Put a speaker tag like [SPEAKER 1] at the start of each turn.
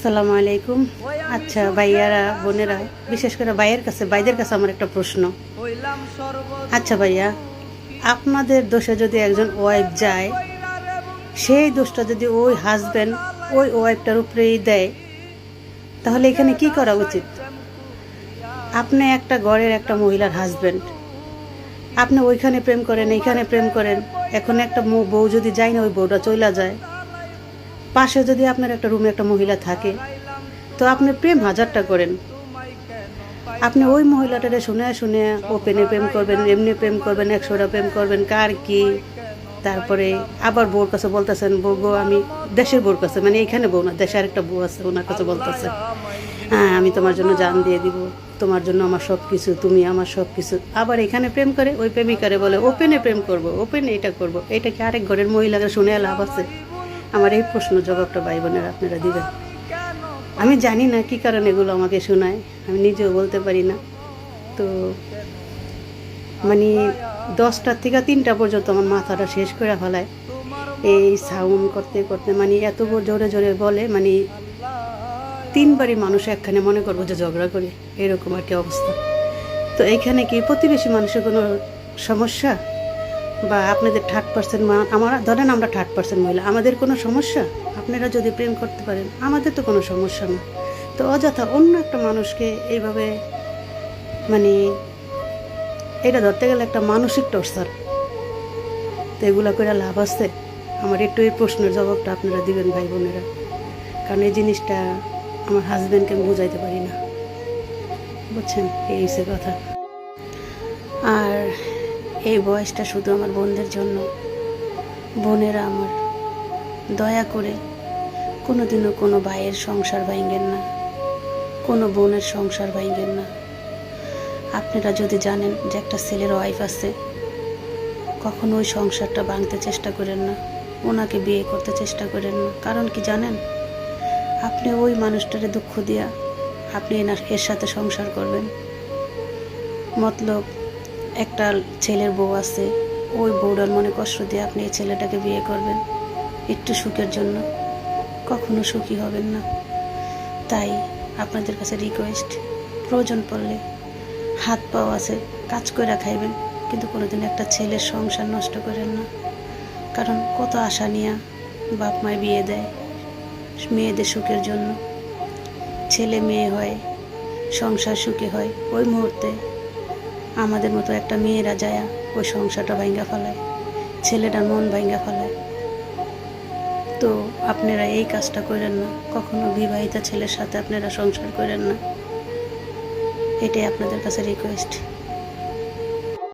[SPEAKER 1] আসসালামু আলাইকুম। আচ্ছা ভাইয়ারা, বোনেরা, বিশেষ করে ভাইয়ের কাছে, ভাইদের কাছে আমার একটা প্রশ্ন। আচ্ছা ভাইয়া, আপনাদের দোষে যদি একজন ওয়াইফ যায়, সেই দোষটা যদি ওই হাজব্যান্ড ওই ওয়াইফটার উপরেই দেয়, তাহলে এখানে কি করা উচিত? আপনি একটা ঘরের একটা মহিলার হাজব্যান্ড আপনি ওইখানে প্রেম করেন, এইখানে প্রেম করেন, এখন একটা বউ যদি যায় না, ওই বউটা চইলা যায় পাশে যদি আপনার একটা রুমে একটা মহিলা থাকে, তো আপনি প্রেম হাজারটা করেন। আপনি ওই মহিলাটারে শুনে শুনে ওপেনে প্রেম করবেন, এমনি প্রেম করবেন, একশোটা প্রেম করবেন, কার কি? তারপরে আবার বউর কাছে বলতেছেন, বউ গো, আমি দেশের বউর কাছে মানে এখানে বউ না, দেশে আরেকটা বউ আছে, ওনার কাছে বলতেছে হ্যাঁ আমি তোমার জন্য জান দিয়ে দিব, তোমার জন্য আমার সব কিছু তুমি আমার সব কিছু আবার এখানে প্রেম করে, ওই প্রেমিকারে বলে, ওপেনে প্রেম করব, ওপেনে এটা করব। এটা কি আরেক ঘরের মহিলাকে শুনে লাভ আছে? আমার এই প্রশ্ন জবাবটা ভাই বোনেরা আপনারা দিবেন। আমি জানি না কি কারণে এগুলো আমাকে শোনায়, আমি নিজেও বলতে পারি না। তো মানে দশটার থেকে তিনটা পর্যন্ত আমার মাথাটা শেষ করে ফেলায়। এই সাউন্ড করতে করতে মানে এত জোরে জোরে বলে মানে তিনবারই মানুষ একখানে মনে করব যে ঝগড়া করে, এরকম আর কি অবস্থা। তো এইখানে কি প্রতিবেশী মানুষের কোনো সমস্যা? বা আপনাদের থার্ড পার্সেন্ট মা, আমার, ধরেন আমরা থার্ড পার্সেন্ট মহিলা, আমাদের কোনো সমস্যা? আপনারা যদি প্রেম করতে পারেন, আমাদের তো কোনো সমস্যা না। তো অযথা অন্য একটা মানুষকে এইভাবে মানে এটা ধরতে গেলে একটা মানসিক টর্চার তো এগুলো করে লাভ আছে? আমার একটু এই প্রশ্নের জবাবটা আপনারা দিবেন, ভাই বোনেরা। কারণ এই জিনিসটা আমার হাজব্যান্ডকে আমি বোঝাইতে পারি না। বুঝছেন? এই হচ্ছে কথা। আর এই বয়সটা শুধু আমার বোনদের জন্য। বোনেরা আমার। দয়া করে কোনোদিনও কোনো ভাইয়ের সংসার ভাঙেন না। কোনো বোনের সংসার ভাঙেন না। আপনারা যদি জানেন যে একটা ছেলের ওয়াইফ আছে, কখনো ওই সংসারটা ভাঙতে চেষ্টা করেন না। ওনাকে বিয়ে করতে চেষ্টা করেন না। কারণ কি জানেন? আপনি ওই মানুষটারে দুঃখ দিয়া আপনি এনার এর সাথে সংসার করবেন। মতলব একটা ছেলের বউ আছে। ওই বউটার মনে কষ্ট দিয়ে আপনি এই ছেলেটাকে বিয়ে করবেন, একটু সুখের জন্য। কখনো সুখী হবেন না। তাই আপনাদের কাছে রিকোয়েস্ট প্রয়োজন পড়লে হাত পাও আছে, কাজ করে খাইবেন, কিন্তু কোনোদিন একটা ছেলের সংসার নষ্ট করেন না। কারণ কত আশা নিয়ে বাপ মায় বিয়ে দেয়, মেয়েদের সুখের জন্য। ছেলে মেয়ে হয়, সংসার সুখী হয়, ওই মুহূর্তে আমাদের মতো একটা মেয়েরা যায়, ওই সংসারটা ভাঙ্গা ফেলায় ছেলেটার মন ভাঙ্গা ফেলায় তো আপনারা এই কাজটা করেন না, কখনো বিবাহিতা ছেলের সাথে আপনারা সংসার করেন না। এটাই আপনাদের কাছে রিকোয়েস্ট